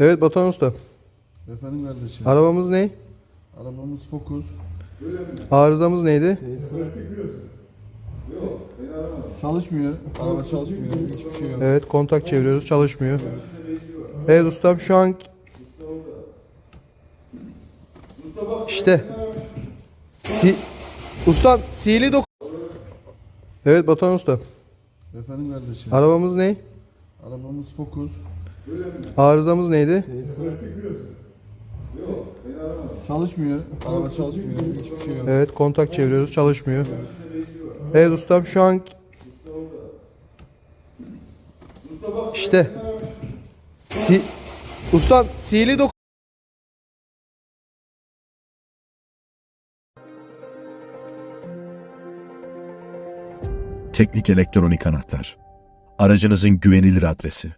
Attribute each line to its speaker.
Speaker 1: Evet Batuhan Usta.
Speaker 2: Efendim kardeşim.
Speaker 1: Arabamız ne?
Speaker 2: Arabamız Focus.
Speaker 1: Arızamız neydi?
Speaker 2: Çalışmıyor. Araba çalışmıyor. Hiçbir şey yok.
Speaker 1: Evet kontak çeviriyoruz çalışmıyor. Evet ustam şu an işte si ustam sihirli dok Evet Batuhan Usta.
Speaker 2: Efendim kardeşim.
Speaker 1: Arabamız ne?
Speaker 2: Arabamız Focus.
Speaker 1: Arızamız neydi?
Speaker 2: Çalışmıyor. Araba çalışmıyor. Hiçbir şey yok.
Speaker 1: Evet kontak çeviriyoruz çalışmıyor. Evet ustam şu an işte si ustam sihirli dok
Speaker 3: Teknik Elektronik Anahtar. Aracınızın güvenilir adresi.